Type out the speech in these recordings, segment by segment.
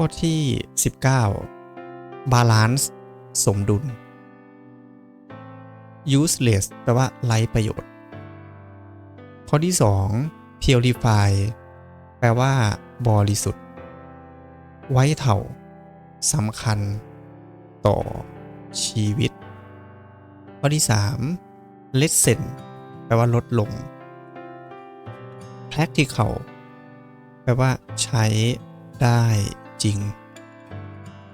ข้อที่ 19 balance สมดุล useless แปลว่าไร้ประโยชน์ ข้อที่ 2 purify แปลว่า บริสุทธิ์ ไว้เถ่าสำคัญ ต่อ ชีวิต ข้อที่ 3 lessen แปลว่าลดลง practical แปลว่าใช้ได้ จริง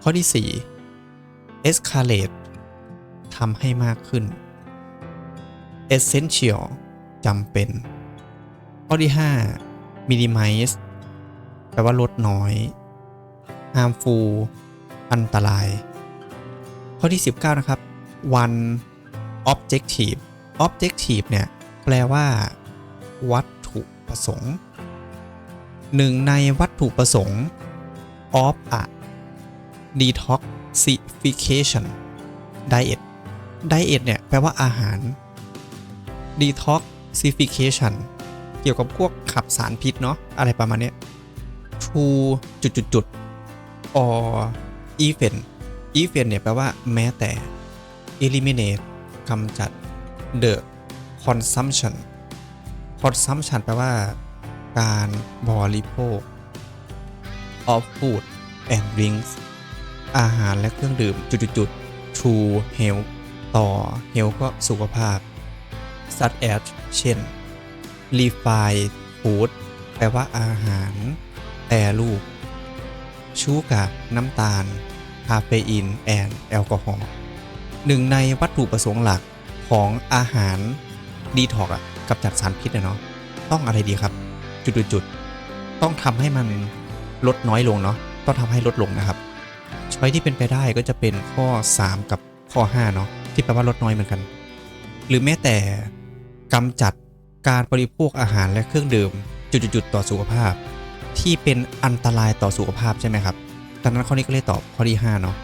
ข้อที่ 4 escalate ทำให้มากขึ้น essential จำเป็น ข้อที่ 5 minimize แปลว่าลดน้อย harmful อันตราย ข้อที่ 19 นะครับ one objective objective เนี่ย แปลว่า วัตถุประสงค์หนึ่งในวัตถุประสงค์ of a detoxification diet diet เนี่ย แปลว่าอาหาร detoxification เกี่ยวกับพวกขับสารพิษเนาะอะไรประมาณนี้ to จุดจุดจุด or even even เนี่ย แปลว่าแม้แต่ eliminate กำจัด the consumption consumption แปลว่าการบริโภค of food and drinks อาหารและเครื่องดื่มจุดๆ to health ต่อ health ก็สุขภาพ such as เช่น refined food แปลว่าอาหาร แต่รูปชูกาน้ำตาล คาเฟอีน แอนแอลกอฮอล์หนึ่งในวัตถุประสงค์หลักของอาหารดีท็อกกับจัดสารพิษเนาะต้องอะไรดีครับ จุดๆต้องทำให้มัน ลดน้อยลงเนาะต้องทำให้ลดลงนะครับช้อยที่เป็นไปได้ก็จะเป็นข้อ 3 กับข้อ5เนาะที่แปลว่าลดน้อยเหมือนกัน หรือแม้แต่กำจัดการบริโภคอาหารและเครื่องดื่มจุดๆต่อสุขภาพ ที่เป็นอันตรายต่อสุขภาพใช่ไหมครับดังนั้นข้อนี้ก็เลยตอบข้อที่5เนาะ